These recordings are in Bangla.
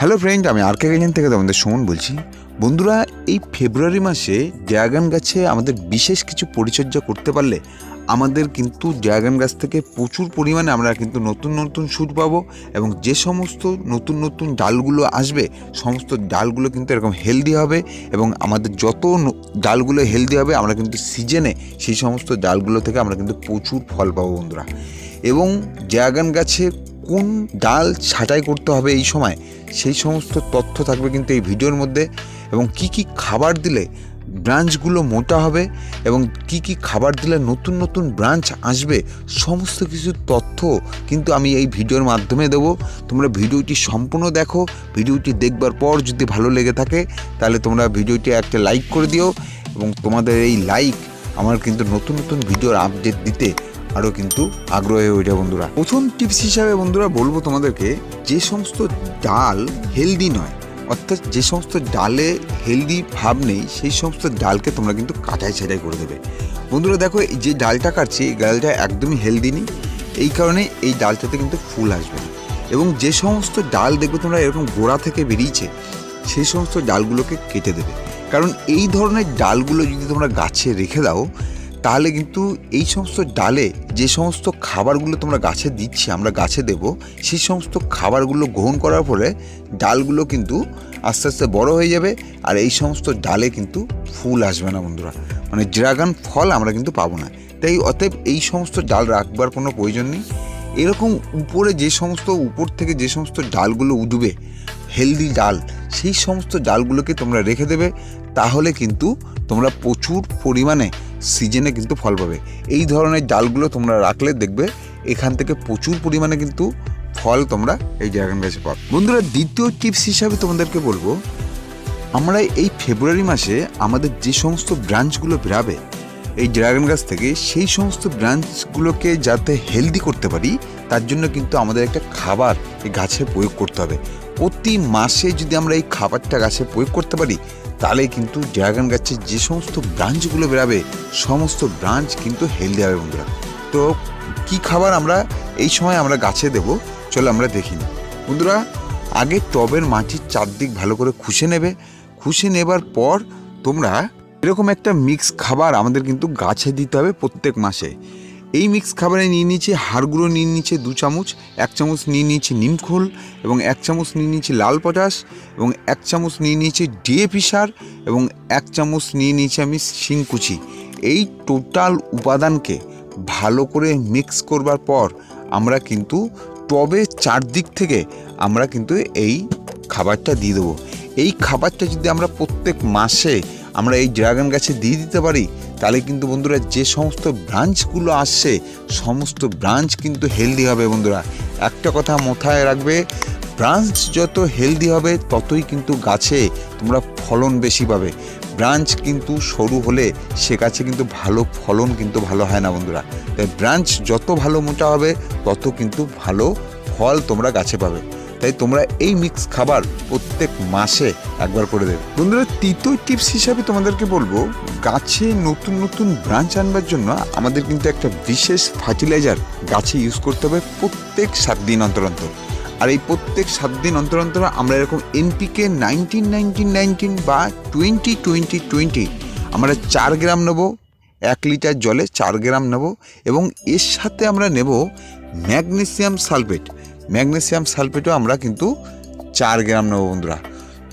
হ্যালো ফ্রেন্ড আমি আর কে গার্ডেন থেকে তোমাদের সুমন বলছি। বন্ধুরা, এই ফেব্রুয়ারি মাসে ড্রাগন গাছে আমাদের বিশেষ কিছু পরিচর্যা করতে পারলে আমাদের কিন্তু ড্রাগন গাছ থেকে প্রচুর পরিমাণে আমরা কিন্তু নতুন নতুন সুচ পাবো এবং যে সমস্ত নতুন নতুন ডালগুলো আসবে, সমস্ত ডালগুলো কিন্তু এরকম হেলদি হবে এবং আমাদের যত ডালগুলো হেলদি হবে, আমরা কিন্তু সিজনে সেই সমস্ত ডালগুলো থেকে আমরা কিন্তু প্রচুর ফল পাবো বন্ধুরা। এবং ড্রাগন গাছের কোন ডাল ছাঁটাই করতে হবে এই সময়? সেই সমস্ত তথ্য থাকবে কিন্তু এই ভিডিওর মধ্যে এবং কি কি খাবার দিলে ব্রাঞ্চগুলো মোটা হবে এবং কি কি খাবার দিলে নতুন নতুন ব্রাঞ্চ আসবে, সমস্ত কিছু তথ্য কিন্তু আমি এই ভিডিওর মাধ্যমে দেবো। তোমরা ভিডিওটি সম্পূর্ণ দেখো, ভিডিওটি দেখবার পর যদি ভালো লেগে থাকে, তাহলে তোমরা ভিডিওটি একটা লাইক করে দিও এবং তোমাদের এই লাইক আমার কিন্তু নতুন নতুন ভিডিওর আপডেট দিতে আরও কিন্তু আগ্রহ হয়ে বন্ধুরা। প্রথম টিপস হিসাবে বন্ধুরা বলব তোমাদেরকে, যে সমস্ত ডাল হেলদি নয়, অর্থাৎ যে সমস্ত ডালে হেলদি ভাব নেই, সেই সমস্ত ডালকে তোমরা কিন্তু কাটাই ছাটাই করে দেবে। বন্ধুরা দেখো, এই যে ডালটা কাটছি, এই ডালটা একদমই হেলদি নেই, এই কারণে এই ডালটাতে কিন্তু ফুল আসবে না। এবং যে সমস্ত ডাল দেখবে তোমরা, এরকম গোড়া থেকে বেরিয়েছে সেই সমস্ত ডালগুলোকে কেটে দেবে। কারণ এই ধরনের ডালগুলো যদি তোমরা গাছে রেখে দাও তাহলে কিন্তু এই সমস্ত ডালে যে সমস্ত খাবারগুলো তোমরা গাছে দিচ্ছি, আমরা গাছে দেব, সেই সমস্ত খাবারগুলো গ্রহণ করার ফলে ডালগুলো কিন্তু আস্তে আস্তে বড় হয়ে যাবে আর এই সমস্ত ডালে কিন্তু ফুল আসবে না বন্ধুরা। মানে ড্রাগন ফল আমরা কিন্তু পাবো না। তাই অতএব এই সমস্ত ডাল রাখবার কোনো প্রয়োজন নেই। এরকম উপরে যে সমস্ত, উপর থেকে যে সমস্ত ডালগুলো উঠবে, হেলদি ডাল, সেই সমস্ত ডালগুলোকে তোমরা রেখে দেবে, তাহলে কিন্তু তোমরা প্রচুর পরিমাণে সিজনে কিন্তু ফল পাবে। এই ধরনের ডালগুলো তোমরা রাখলে দেখবে এখান থেকে প্রচুর পরিমাণে কিন্তু ফল তোমরা এই ড্রাগন গাছে পাবে। বন্ধুরা, দ্বিতীয় টিপস হিসাবে তোমাদেরকে বলব, আমরা এই ফেব্রুয়ারি মাসে আমাদের যে সমস্ত ব্রাঞ্চগুলো বেরাবে, এই ড্রাগন গাছ থেকে সেই সমস্ত ব্রাঞ্চগুলোকে যাতে হেলদি করতে পারি, তার জন্য কিন্তু আমাদের একটা খাবার এই গাছে প্রয়োগ করতে হবে। প্রতি মাসে যদি আমরা এই খাবারটা গাছে প্রয়োগ করতে পারি, তাহলে কিন্তু ড্রাগন গাছের যে সমস্ত ব্রাঞ্চগুলো বেরাবে, সমস্ত ব্রাঞ্চ কিন্তু হেলদি হবে বন্ধুরা। তো কি খাবার আমরা এই সময় আমরা গাছে দেব, চলো আমরা দেখি না বন্ধুরা, আগে টবের মাটির চারদিক ভালো করে খুশে নেবে। খুশে নেবার পর তোমরা এরকম একটা মিক্স খাবার আমাদের কিন্তু গাছে দিতে হবে প্রত্যেক মাসে। এই মিক্স খাবারে নিয়ে নিচ্ছে হাড়গুঁড়ো, নিয়ে নিচ্ছে দু চামচ, এক চামচ নিয়ে নিচ্ছে নিমখোল এবং এক চামচ নিয়ে নিচ্ছে লাল পটাশ এবং এক চামচ নিয়ে নিয়েছি ডিএপি সার এবং এক চামচ নিয়ে নিয়েছি আমি শিংকুচি এই টোটাল উপাদানকে ভালো করে মিক্স করবার পর আমরা কিন্তু টবে চারদিক থেকে আমরা কিন্তু এই খাবারটা দিয়ে দেবো। এই খাবারটা যদি আমরা প্রত্যেক মাসে আমরা এই ড্রাগন গাছে দিয়ে দিতে পারি, তাহলে কিন্তু বন্ধুরা যে সমস্ত ব্রাঞ্চগুলো আসছে, সমস্ত ব্রাঞ্চ কিন্তু হেলদি হবে বন্ধুরা। একটা কথা মাথায় রাখবে, ব্রাঞ্চ যত হেলদি হবে, ততই কিন্তু গাছে তোমরা ফলন বেশি পাবে। ব্রাঞ্চ কিন্তু সরু হলে সে গাছে কিন্তু ভালো ফলন কিন্তু ভালো হয় না বন্ধুরা। তাই ব্রাঞ্চ যত ভালো মোটা হবে, তত কিন্তু ভালো ফল তোমরা গাছে পাবে। তাই তোমরা এই মিক্স খাবার প্রত্যেক মাসে একবার করে দেবে। বন্ধুরা তৃতীয় টিপস হিসাবে তোমাদেরকে বলব, গাছে নতুন নতুন ব্রাঞ্চ আনবার জন্য আমাদের কিন্তু একটা বিশেষ ফার্টিলাইজার গাছে ইউজ করতে হবে প্রত্যেক সাত দিন অন্তর অন্তর। আর এই প্রত্যেক সাত দিন অন্তর অন্তর আমরা এরকম এনপিকে নাইনটিন নাইনটিন নাইনটিন বা টোয়েন্টি টোয়েন্টি টোয়েন্টি আমরা চার গ্রাম নেব, এক লিটার জলে চার গ্রাম নেব এবং এর সাথে আমরা নেব ম্যাগনেসিয়াম সালফেট। ম্যাগনেসিয়াম সালফেটও আমরা কিন্তু চার গ্রাম নেব বন্ধুরা।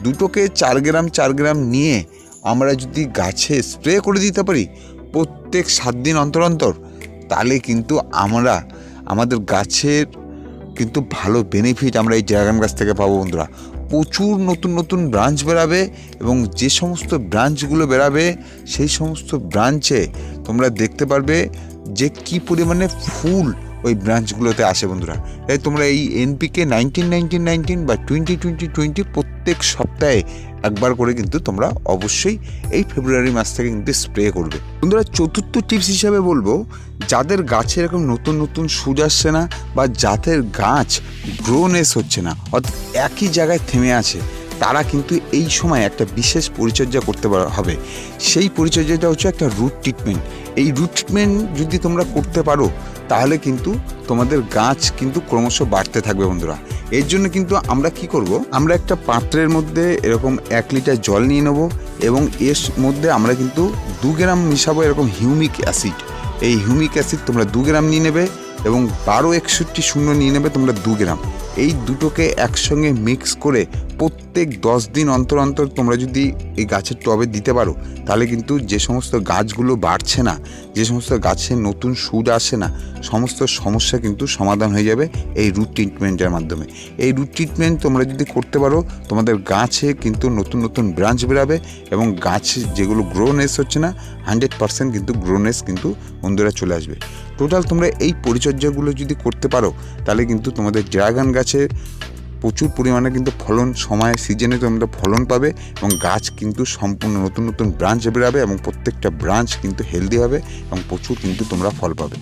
দুটোকে চার গ্রাম চার গ্রাম নিয়ে আমরা যদি গাছে স্প্রে করে দিতে পারি প্রত্যেক সাত দিন অন্তর অন্তর, তাহলে কিন্তু আমরা, আমাদের গাছের কিন্তু ভালো বেনিফিট আমরা এই ড্রাগন গাছ থেকে পাবো বন্ধুরা। প্রচুর নতুন নতুন ব্রাঞ্চ বেরাবে এবং যে সমস্ত ব্রাঞ্চগুলো বেরাবে, সেই সমস্ত ব্রাঞ্চে তোমরা দেখতে পারবে যে কি পরিমাণে ফুল ওই ব্রাঞ্চগুলোতে আসে বন্ধুরা। তাই তোমরা এই এনপিকে নাইনটিন নাইনটিন নাইনটিন বা টোয়েন্টি টোয়েন্টি টোয়েন্টি প্রত্যেক সপ্তাহে একবার করে কিন্তু তোমরা অবশ্যই এই ফেব্রুয়ারি মাস থেকে কিন্তু স্প্রে করবে। বন্ধুরা চতুর্থ টিপস হিসাবে বলব, যাদের গাছে এরকম নতুন নতুন সুজ আসছে না বা যাদের গাছ গ্রোনেস হচ্ছে না, অর্থাৎ একই জায়গায় থেমে আছে তারা কিন্তু এই সময় একটা বিশেষ পরিচর্যা করতে হবে। সেই পরিচর্যাটা হচ্ছে একটা রুট ট্রিটমেন্ট এই রুট ট্রিটমেন্ট যদি তোমরা করতে পারো, তাহলে কিন্তু তোমাদের গাছ কিন্তু ক্রমশ বাড়তে থাকবে বন্ধুরা। এর জন্য কিন্তু আমরা কি করব? আমরা একটা পাত্রের মধ্যে এরকম এক লিটার জল নিয়ে নেব এবং এর মধ্যে আমরা কিন্তু দু গ্রাম মিশাবো এরকম হিউমিক অ্যাসিড এই হিউমিক অ্যাসিড তোমরা দু গ্রাম নিয়ে নেবে এবং বারো একষট্টি শূন্য নিয়ে নেবে তোমরা দু গ্রাম। এই দুটোকে একসঙ্গে মিক্স করে প্রত্যেক দশ দিন অন্তর অন্তর তোমরা যদি এই গাছের টবে দিতে পারো, তাহলে কিন্তু যে সমস্ত গাছগুলো বাড়ছে না, যে সমস্ত গাছে নতুন সুদ আসে না, সমস্ত সমস্যা কিন্তু সমাধান হয়ে যাবে এই রুট ট্রিটমেন্টের মাধ্যমে। এই রুট ট্রিটমেন্ট তোমরা যদি করতে পারো, তোমাদের গাছে কিন্তু নতুন নতুন ব্রাঞ্চ বেরাবে এবং গাছ যেগুলো গ্রোনেস হচ্ছে না হান্ড্রেড পার্সেন্ট কিন্তু গ্রোনেস কিন্তু বন্ধুরা চলে আসবে। টোটাল তোমরা এই পরিচর্যাগুলো যদি করতে পারো, তাহলে কিন্তু তোমাদের ড্রাগন গাছে প্রচুর পরিমাণে কিন্তু ফলন, সময় সিজনে তোমরা ফলন পাবে এবং গাছ কিন্তু সম্পূর্ণ নতুন নতুন ব্রাঞ্চ বেরাবে এবং প্রত্যেকটা ব্রাঞ্চ কিন্তু হেলদি হবে এবং প্রচুর কিন্তু তোমরা ফল পাবে।